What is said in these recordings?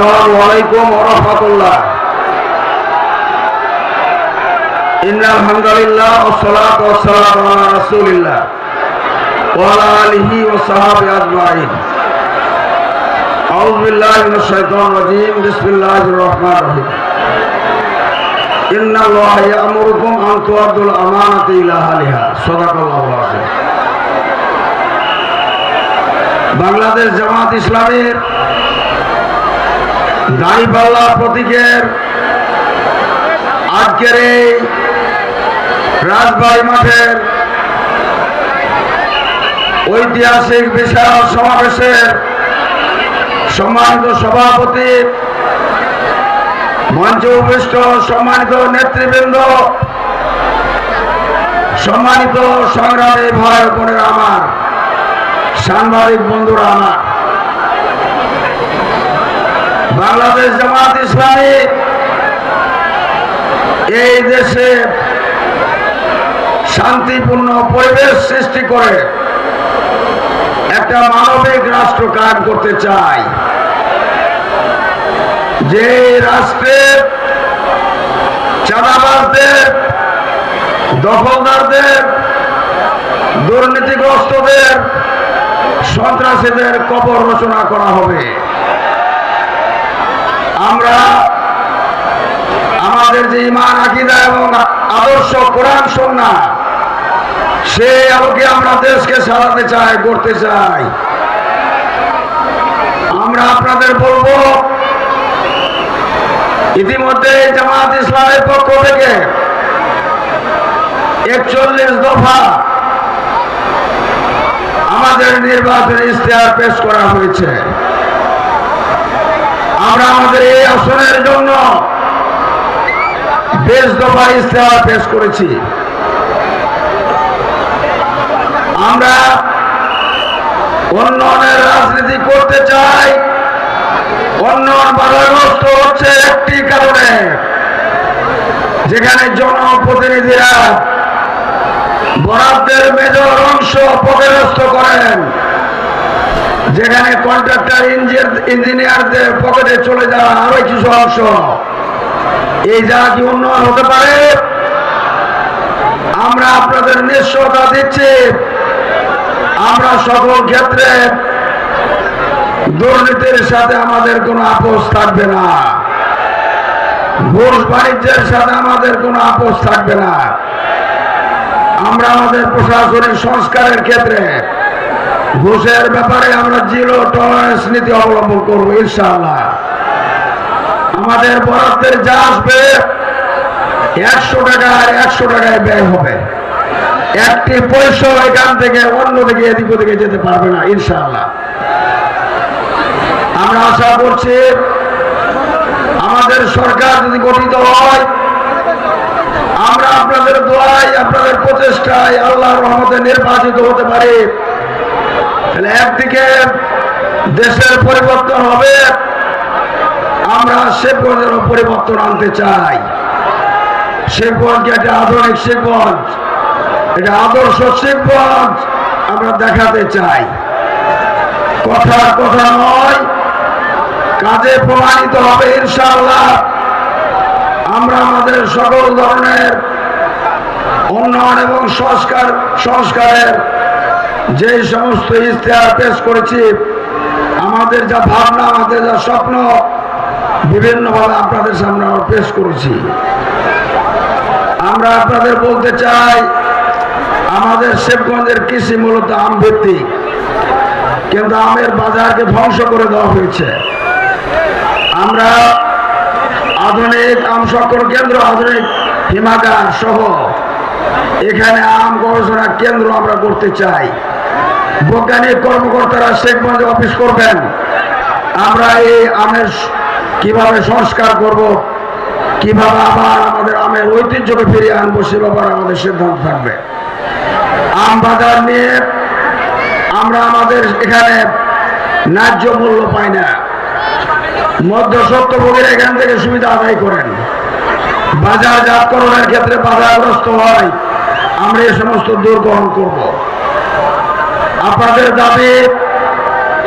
আসসালামু আলাইকুম ওয়া রাহমাতুল্লাহ। ইন্নাল হামদুলিল্লাহ ওয়া সলাতু ওয়া সালামু আলা রাসূলিল্লাহ ওয়া আলা আলিহি ওয়া সাহবিহি আজমাইন। আউযু বিল্লাহি মিনাশ শাইতানির রাজীম, বিসমিল্লাহির রহমানির রহিম। ইন্নাল্লাহ ইয়ামুরুকুম আন তুআদ্দুল আমানাতি ইলা আহলিহা। সাদাকাল্লাহু আযীম বাংলাদেশ জামাত ইসলামের দাঁড়িপাল্লা প্রতীকের আজকের এই রাজবাড়ি মাঠের ঐতিহাসিক বিশাল সমাবেশের সম্মানিত সভাপতি, মঞ্চ উপবিষ্ট সম্মানিত নেতৃবৃন্দ, সম্মানিত সংগ্রামী ভাই বোনেরা আমার, সাংবাদিক বন্ধুরা আমার। বাংলাদেশ জামাত ইসলামী এই দেশে শান্তিপূর্ণ পরিবেশ সৃষ্টি করে একটা মানবিক রাষ্ট্র কাজ করতে চাই যে রাষ্ট্রে চাঁদাবাজদের, দখলদারদের, দুর্নীতিগ্রস্তদের, সন্ত্রাসীদের কবর রচনা করা হবে। আমরা আমাদের যে ইমান আকিদা এবং আদর্শ কোরআন সন্না সে আলোকে আমরা দেশকে সাজাতে চাই করতে চাই। আমরা আপনাদের বলব, ইতিমধ্যে জামাত ইসলামের পক্ষ থেকে একচল্লিশ দফা আমাদের নির্বাচনী ইশতেহার পেশ করা হয়েছে। আমরা আমাদের এই আসনের জন্য বেশ দফা ইশতেহার পেশ করেছি। আমরা উন্নয়নের রাজনীতি করতে চাই। উন্নয়ন বাধাগ্রস্ত হচ্ছে একটি কারণে, যেখানে জনপ্রতিনিধিরা বরাদ্দের মেজর অংশ পকেটস্থ করেন। যেখানে কন্ট্রাক্টর ইঞ্জিনিয়ারদের পকেটে চলে যাওয়া আরও কিছু অংশ এই জায়গা কি উন্নয়ন হতে পারে? আমরা আপনাদের নিশ্চয়তা দিচ্ছি। আমরা সকল ক্ষেত্রে দুর্নীতির সাথে আমাদের কোনো আপোষ থাকবে না। ঘুষ বাণিজ্যের সাথে আমাদের কোনো আপোষ থাকবে না। আমরা আমাদের প্রশাসনিক সংস্কারের ক্ষেত্রে ঘুষের ব্যাপারে আমরা জিরো টলারেন্স নীতি অবলম্বন করব, ইনশাআল্লাহ। আমাদের বরাদ্দের যা আসবে, একশো টাকার একশো টাকায় ব্যয় হবে। একটি পয়সা এখান থেকে অন্য দিকে এদিক ওদিকে যেতে পারবে না, ইনশাআল্লাহ। আমরা আশা করছি, আমাদের সরকার যদি গঠিত হয়, আমরা আপনাদের দোয়াই আপনাদের প্রচেষ্টায় আল্লাহর রহমতে নির্বাচিত হতে পারি। তাহলে একদিকে দেশের পরিবর্তন হবে, আমরা শেখগঞ্জেরও পরিবর্তন আনতে চাই। শেখগঞ্জকে একটা আধুনিক শেখগঞ্জ, এটা আদর্শ শেখগঞ্জ আমরা দেখাতে চাই। কথা কথা নয়, কাজে প্রমাণিত হবে ইনশাআল্লাহ। আমরা আমাদের সকল ধরনের উন্নয়ন এবং সংস্কার, সংস্কারের যে সমস্ত ইশতেহার পেশ করেছি, আমাদের যা ভাবনা, আমাদের যা স্বপ্ন, বিভিন্নভাবে আপনাদের সামনে আমরা পেশ করেছি। আমরা আপনাদের বলতে চাই, আমাদের শেখগঞ্জের কৃষি মূলত আম ভিত্তিক, কিন্তু আমের বাজারকে ধ্বংস করে দেওয়া হয়েছে। আমরা আধুনিক আম সকল কেন্দ্র, আধুনিক হিমাগার সহ এখানে আম গবেষণা কেন্দ্র আমরা করতে চাই। বৈজ্ঞানিক কর্মকর্তারা শেখগঞ্জে অফিস করবেন। আমরা এই আমের কীভাবে সংস্কার করব, কীভাবে আবার আমাদের আমের ঐতিহ্যকে ফিরিয়ে আনব, সে ব্যাপারে আমাদের সিদ্ধান্ত থাকবে। আম বাজার নিয়ে আমরা আমাদের এখানে ন্যায্য মূল্য পাই না। মধ্য সত্যভোগীরা এখান থেকে সুবিধা আদায় করেন। বাজারজাতকরণের ক্ষেত্রে বাধাগ্রস্ত হয়। আমরা এ সমস্ত দূর গ্রহণ করব। আপনাদের দাবি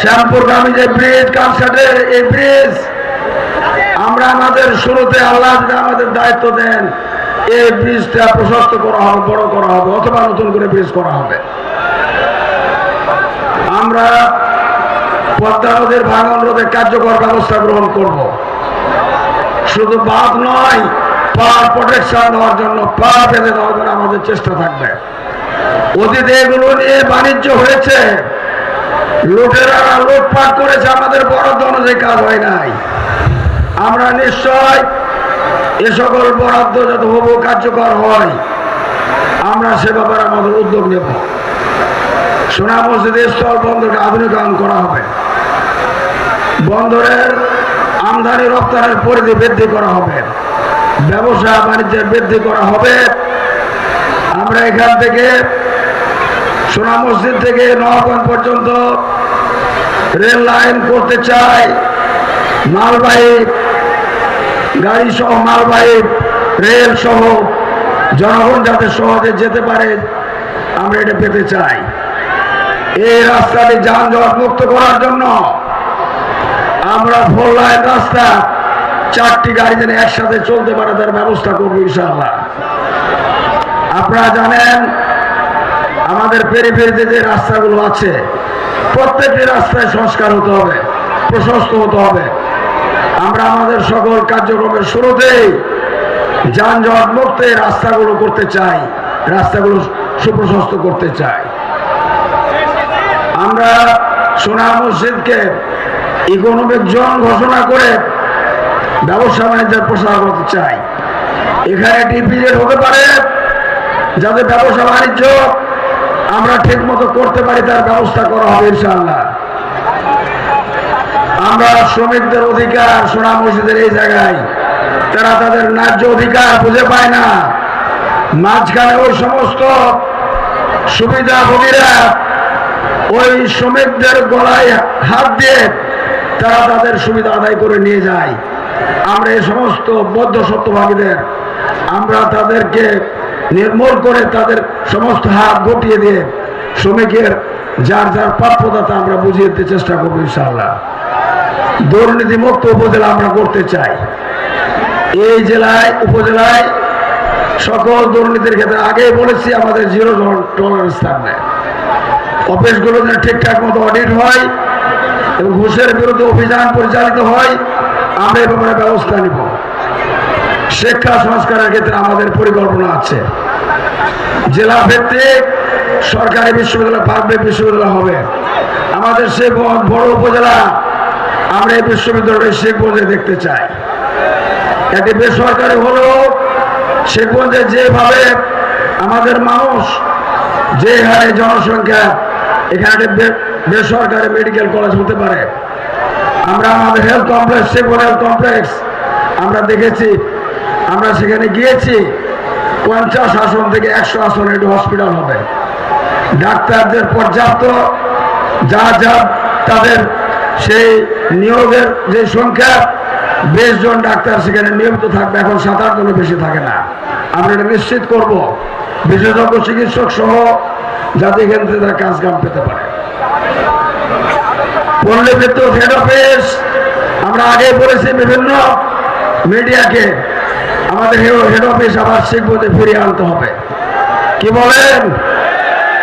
শ্যামপুরগামী যে ব্রিজ কালসাটের এই ব্রিজ, আমরা আমাদের শুরুতে আল্লাহ আমাদের দায়িত্ব দেন, এই ব্রিজটা প্রশস্ত করা হবে, বড় করা হবে, অথবা নতুন করে ব্রিজ করা হবে। আমরা পদ্মা নদীর ভাঙন রোধে কার্যকর ব্যবস্থা গ্রহণ করব। শুধু বাদ নয় পাওয়ার প্রোটেকশন দেওয়ার জন্য পা বেঁধে দেওয়ার জন্য আমাদের চেষ্টা থাকবে। অতীতে এগুলো নিয়ে বাণিজ্য হয়েছে। লুটেরা লুটপাট করেছে, আমাদের বরাদ্দ অনুযায়ী কাজ হয় নাই। আমরা নিশ্চয় এ সকল বরাদ্দ যাতে হবু, কার্যকর হয়, আমরা সে ব্যাপারে আমাদের উদ্যোগ নেব। সোনা মসজিদের স্থল বন্দরকে আধুনিকায়ন করা হবে। বন্দরের আমদানি রপ্তানির পরিধি বৃদ্ধি করা হবে। ব্যবসা বাণিজ্যের বৃদ্ধি করা হবে। আমরা এখান থেকে সোনা মসজিদ থেকে নওয়াগঞ্জ পর্যন্ত রেল লাইন করতে চাই। মালবাহী গাড়ি সহ মালবাহী রেল সহ জনগণ যাতে সহজে যেতে পারে, আমরা এটা পেতে চাই। এই রাস্তাটি যানজট মুক্ত করার জন্য আমরা ফোর লাইন রাস্তা চারটি গাড়ি যেন একসাথে চলতে পারে, তার ব্যবস্থা করব ইনশাআল্লাহ। আপনারা জানেন, আমাদের ফেরি ফেরিতে যে রাস্তাগুলো আছে, প্রত্যেকটি রাস্তায় সংস্কার হতে হবে, প্রশস্ত হতে হবে। আমরা আমাদের সকল কার্যক্রমের শুরুতেই যানজট মুক্ত রাস্তাগুলো করতে চাই, রাস্তাগুলো সুপ্রশস্ত করতে চাই। আমরা সোনা মসজিদকে ইকোনমিক জোন ঘোষণা করে ব্যবসা বাণিজ্যের প্রসার করতে চাই। এখানে একটি হতে পারে যাতে ব্যবসা বাণিজ্য আমরা ঠিক মতো করতে পারি, তার ব্যবস্থা করা হবে ইনশাআল্লাহ। আমরা শ্রমিকদের অধিকার, সোনা মসজিদের এই জায়গায়, তারা তাদের ন্যায্য অধিকার বুঝে পায় না। মাঝখানে ওই সমস্ত সুবিধাভোগীরা ওই শ্রমিকদের গলায় হাত দিয়ে তারা তাদের সুবিধা আদায় করে নিয়ে যায়, আমরা এই সমস্ত বদ্ধ সত্যভাগীদের আমরা তাদেরকে নির্মূল করে তাদের সমস্ত হাত গটিয়ে দিয়ে শ্রমিকের যার যার প্রাপ্যতা আমরা বুঝিয়ে দিতে চেষ্টা করব ইনশাআল্লাহ। দুর্নীতিমুক্ত উপজেলা আমরা করতে চাই। এই জেলায়, উপজেলায় সকল দুর্নীতির ক্ষেত্রে আগেই বলেছি, আমাদের জিরো টলারেন্স থাকবে। অফিসগুলো যেন ঠিকঠাক মতো অডিট হয় এবং ঘুষের বিরুদ্ধে অভিযান পরিচালিত হয়, আমরা এ ব্যাপারে ব্যবস্থা নিব। শিক্ষা সংস্কারের ক্ষেত্রে আমাদের পরিকল্পনা আছে। জেলা ভিত্তিক সরকারি বিশ্ববিদ্যালয়, পাবলিক বিশ্ববিদ্যালয় হবে। আমাদের সে বড় উপজেলা, আমরা এই বিশ্ববিদ্যালয়টা শেখগঞ্জে দেখতে চাই। একটি বেসরকারি হলেও শেখগঞ্জে যেভাবে আমাদের মানুষ যে হারে জনসংখ্যা, এখানে বেসরকারি মেডিকেল কলেজ হতে পারে। আমরা আমাদের health complex Sheikhganj health complex আমরা দেখেছি, আমরা সেখানে গিয়েছি, পঞ্চাশ আসন থেকে একশো আসন একটু হসপিটাল হবে। ডাক্তারদের পর্যাপ্ত, যা যা তাদের সেই নিয়োগের যে সংখ্যা, বেশ জন ডাক্তার সেখানে নিয়মিত থাকবে, এখন সাত আট জনের বেশি থাকে না। আমরা এটা নিশ্চিত করব। বিশেষজ্ঞ চিকিৎসক সহ যাতে এখান থেকে তারা কাজ কাম পেতে পারে। পল্লী বিদ্যুৎ হেড অফিস আমরা আগে বলেছি বিভিন্ন মিডিয়াকে আমাদের হেড অফিস আবার শিখবোধে ফিরিয়ে আনতে হবে। কি বলেন?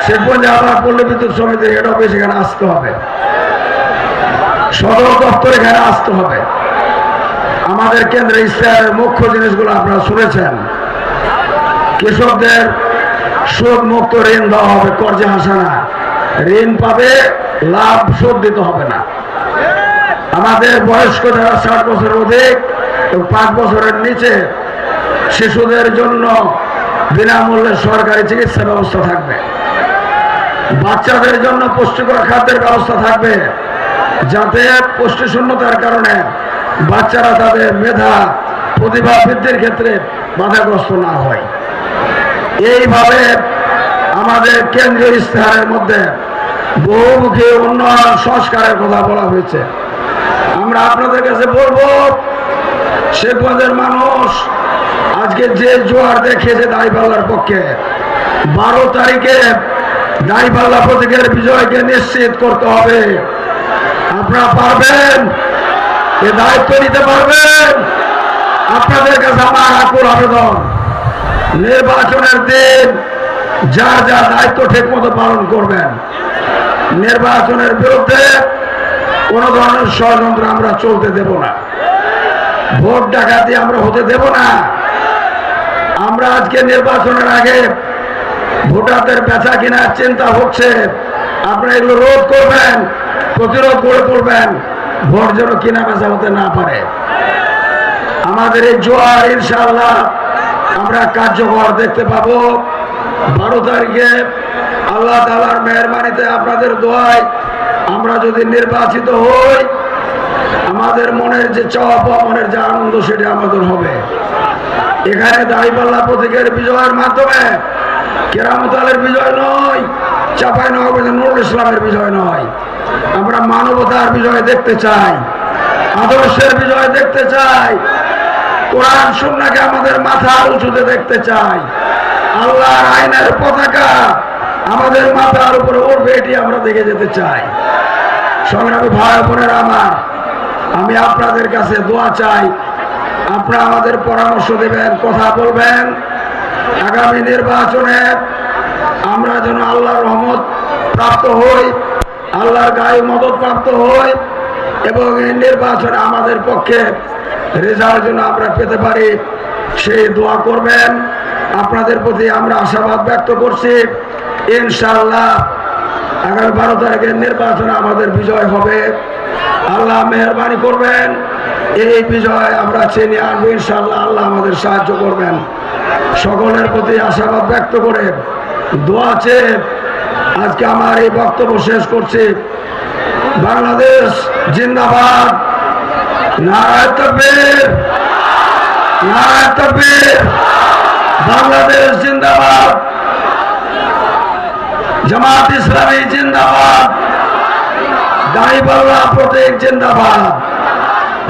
শিখবোধে আবার পল্লী বিদ্যুৎ সমিতির হেড অফিস এখানে আসতে হবে। সদর দপ্তর এখানে আসতে হবে। আমাদের কেন্দ্রে ইসরায়েলের মুখ্য জিনিসগুলো আপনারা শুনেছেন। কৃষকদের সুদ মুক্ত ঋণ দেওয়া হবে, কর্জে হাসানা। ঋণ পাবে লাভ সুদ দিতে হবে না। আমাদের বয়স্ক যারা ষাট বছরের অধিক এবং পাঁচ বছরের নিচে, শিশুদের জন্য বিনামূল্যে সরকারি চিকিৎসা ব্যবস্থা থাকবে। বাচ্চাদের জন্য পুষ্টিকর খাদ্যের ব্যবস্থা থাকবে, যাতে পুষ্টি শূন্যতার কারণে বাচ্চারা তাদের মেধা, প্রতিভা বৃদ্ধির ক্ষেত্রে বাধাগ্রস্ত না হয়। এইভাবে আমাদের কেন্দ্রীয় ইস্তেহারের মধ্যে বহুমুখী উন্নয়ন সংস্কারের কথা বলা হয়েছে। আমরা আপনাদের কাছে বলব শেখগঞ্জের মানুষ আজকে যে জোয়ার দেখিয়েছে দাঁড়িপাল্লার পক্ষে, বারো তারিখে দাঁড়িপাল্লা প্রতীকের বিজয়কে নিশ্চিত করতে হবে। আপনারা পারবেন? এ দায়িত্ব নিতে পারবেন? আপনাদের কাছে আমার আকুল আবেদন, নির্বাচনের দিন যা যা দায়িত্ব ঠিক মতো পালন করবেন। নির্বাচনের বিরুদ্ধে কোন ধরনের ষড়যন্ত্র আমরা চলতে দেব না। ভোট ডাকাতি আমরা হতে দেব না। আমরা আজকে নির্বাচনের আগে ভোটারদের বেচা কেনার চিন্তা হচ্ছে। আপনারা এগুলো রোধ করবেন, প্রতিরোধ করে করবেন ভোট যেন কিনা বেচা হতে না পারে। আমাদের এই জোয়ার, ইনশাআল্লাহ আমরা কার্যকর দেখতে পাবো। বারো তারিখে আল্লাহ তালার মেহরবানিতে আপনাদের দোয়ায় আমরা যদি নির্বাচিত হই, আমাদের মনের যে পাওয়া, মনের যে আনন্দ, সেটা আমাদের হবে। এখানে দাঁড়িপাল্লা প্রতীকের বিজয়ের মাধ্যমে কেরামতালের বিজয় নয়, চাপাই নবাবের নুরুল ইসলামের বিজয় নয়। আমরা মানবতার বিজয় দেখতে চাই, আদর্শের বিজয় দেখতে চাই, কোরআন সুন্নাকে আমাদের মাথা উঁচুতে দেখতে চাই। আল্লাহর আইনের পতাকা আমাদের মাথার উপরে উঠবে এটি আমরা দেখে যেতে চাই। সংগ্রামী ভাই বোনের আমার, আমি আপনাদের কাছে দোয়া চাই। আপনারা আমাদের পরামর্শ দেবেন, কথা বলবেন। আগামী নির্বাচনে আমরা যেন আল্লাহর রহমত প্রাপ্ত হই, আল্লাহর গায়ে মদত প্রাপ্ত হই এবং এই নির্বাচনে আমাদের পক্ষে রেজাল্ট যেন আমরা পেতে পারি, সেই দোয়া করবেন। আপনাদের প্রতি আমরা আশাবাদ ব্যক্ত করছি। ইনশাআল্লাহ আগামী বারো তারিখের নির্বাচনে আমাদের বিজয় হবে। আল্লাহ মেহরবানি করবেন, এই বিজয় আমরা চিনি আনব ইনশাআল্লাহ, আল্লাহ আমাদের সাহায্য করবেন। সকলের প্রতি আশাবাদ ব্যক্ত করে দোয়া চেয়ে আজকে আমার এই বক্তব্য শেষ করছি। বাংলাদেশ জিন্দাবাদ। নারায় তকবীর নারায় তকবীর। বাংলাদেশ জিন্দাবাদ। জামাত ইসলামী জিন্দাবাদ। দাঁড়িপাল্লা প্রত্যেক জিন্দাবাদ।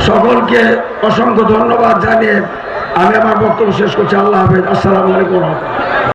সকলকে অসংখ্য ধন্যবাদ জানিয়ে আমি আমার বক্তব্য শেষ করছি। আল্লাহ হাফেজ। আসসালামু আলাইকুম।